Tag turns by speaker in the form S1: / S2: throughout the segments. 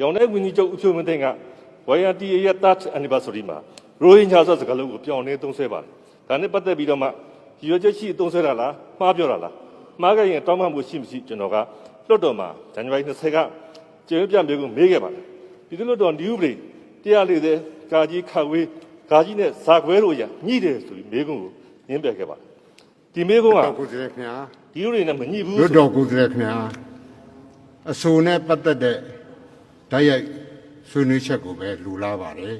S1: ရောင်တဲ့ဝန်ကြီးချုပ်ဦးဖြိုးမင်းသိန်းက YNTA ရဲ့ third anniversary မှာရိုဟင်ဂျာဆိုတဲ့စကားလုံးကိုပြောင်းလဲသုံးဆွဲပါတယ်ဒါနဲ့ပတ်သက်ပြီးတော့မှရည်ရွယ်ချက်ရှိသုံးဆွဲတာလားမှားပြောတာလားမှားခဲ့ရင်တောင်းပန်မှုရှိမရှိကျွန်တော်ကလွတ်တော်မှာဇန်နဝါရီ20ကကျေပြမြေကိုမေးခဲ့ပါတယ်ဒီလိုလွတ်တော်ဒီဥပဒေ140ကာကြီးခါဝေးကာကြီးနဲ့ဇာခွဲတို့ရညှိတယ်ဆိုပြီးမေးခွန်းကိုညင်းပယ်ခဲ့ပါတယ်ဒီမေးခွန်းက
S2: တော်ကိုယ်စားလှယ်ခင်ဗျာ
S1: ဒီဥပဒေနဲ့မညှိဘူး
S2: လွတ်
S1: ဆို
S2: တော်ကိုယ်စားလှယ်ခင်ဗျာအဆိုနဲ့ပတ်သက်တဲ့ ဓာတ်ရိုက်ဆွေးနွေးချက်ကိုပဲလူလာပါတယ်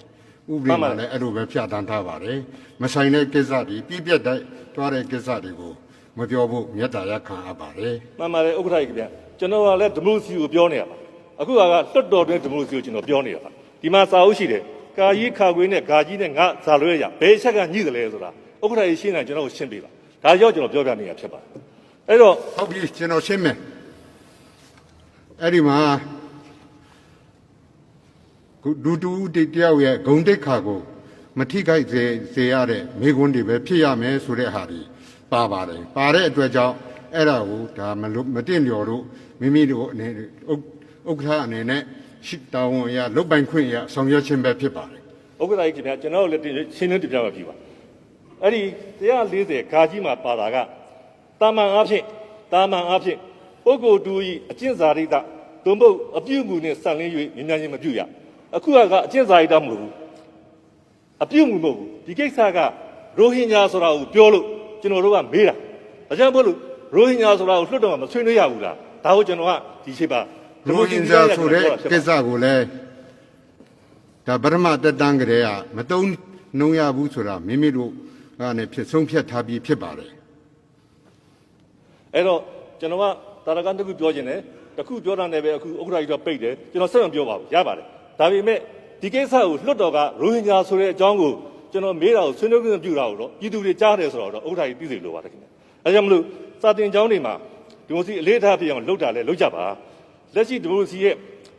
S2: ဥပဒေမှာလည်းအဲ့လိုပဲဖြတ်တန်းထားပါတယ်မဆိုင်တဲ့ကိစ္စတွေပြည့်ပြတ်တဲ့တွားတဲ့ကိစ္စတွေကိုမပြောဖို့မြတ်တာရက်ခံအပ်ပါတယ်
S1: မှန်ပါတယ်ဥက္ကဋ္ဌကြီးခင်ဗျကျွန်တော်ကလည်းဒီမိုကရေစီကိုပြောနေရပါအခုကလွတ်တော်တွင်ဒီမိုကရေစီကိုကျွန်တော်ပြောနေရပါဒီမှာစာအုပ်ရှိတယ်ကာကြီးခါခွေးနဲ့ဂါကြီးနဲ့ငါဇာလွဲရဘယ်ချက်ကညှိတယ်လဲဆိုတာဥက္ကဋ္ဌကြီးရှင်းတယ်ကျွန်တော်ကိုရှင်းပေးပါဒါကြောင့်ကျွန်တော်ပြောပြနေတာဖြစ်ပါတယ်အဲ့တော့
S2: ဟုတ်ပြီကျွန်တော်ရှင်းမယ်အဲ့ဒီမှာ ခုဒူတူတိတယောက်ရဲ့ဂုံတိတ်ခါကိုမထိခိုက်စေစေရတဲ့မိကွန်းတွေပဲဖြစ်ရမယ်ဆိုတဲ့ဟာဒီပါပါတယ်ပါတဲ့အတွက်ကြောင့်အဲ့ဒါကိုဒါမလို့မတင်လျော်တို့မိမိတို့အနေနဲ့ဥက္ဥက္ခရာအနေနဲ့ရှိတောင်းဝန်ရလုတ်ပိုင်ခွင့်ရဆောင်ရွက်ခြင်းပဲဖြစ်ပါတယ်
S1: ဥက္ကဋ္ဌကြီးခင်ဗျကျွန်တော်တို့လည်းတင်ရှင်းလင်းတင်ပြမှာဖြစ်ပါအဲ့ဒီ140ဂါကြီးမှာပါတာကတာမန်အားဖြင့်တာမန်အားဖြင့်ပုဂ္ဂိုလ်တူဤအကျင့်စာရိတ္တသွန်ပုတ်အပြုမှုနဲ့ဆန့်လင်း၍မြင်များခြင်းမပြုရ အခုကအကျင့်စာရိတ္တမဟုတ်ဘူးအပြုတ်မှုမဟုတ်ဘူးဒီကိစ္စကရိုဟင်ဂျာဆိုတာကိုပြောလို့ကျွန်တော်တို့ကမေးတာဒါကြောင့်မို့လို့ရိုဟင်ဂျာဆိုတာကိုလွတ်တော်မှာမဆွေးနွေးရဘူးလားဒါကိုကျွန်တော်ကဒီချိန်ပါ
S2: ရိုဟင်ဂျာဆိုတဲ့ကိစ္စကိုလည်းဒါဗရမတက်တန်းကလေးကမတုံးနှုံရဘူးဆိုတာမိမိတို့ကနေဖြစ်ဆုံးဖြတ်ထားပြီးဖြစ်ပါတယ်
S1: အဲ့တော့ကျွန်တော်ကတာရကန်တစ်ခုပြောခြင်းတယ်တစ်ခုပြောတာနဲ့ပဲအခုဥက္ကဋ္ဌကြီးတော့ပိတ်တယ်ကျွန်တော်ဆက်မပြောပါဘူးရပါတယ် ဒါပေမဲ့ဒီကိစ္စကိုလွတ်တော်ကရိုဟင်ဂျာဆိုတဲ့အကြောင်းကိုကျွန်တော်မေးတာကိုဆွေးနွေးခွင့်ပြုတာကိုတော့ပြည်သူတွေကြားတယ်ဆိုတော့ဥက္ကဋ္ဌကြီးသိစေလိုပါတယ်ခင်ဗျအဲကြောင့်မလို့စာတင်ကျောင်းတွေမှာဒီမိုစီအလေးထားဖြစ်အောင်လုပ်တာလဲလုပ်ကြပါလက်ရှိဒီမိုစီရဲ့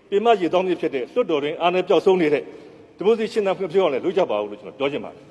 S1: ပြင်မရေတောင်းမြစ်ဖြစ်တဲ့လွတ်တော်တွင်အားနဲ့ပျောက်ဆုံးနေတဲ့ဒီမိုစီရှင်းတာဖွင့်ပြောအောင်လဲလုပ်ကြပါဦးလို့ကျွန်တော်ပြောချင်ပါတယ်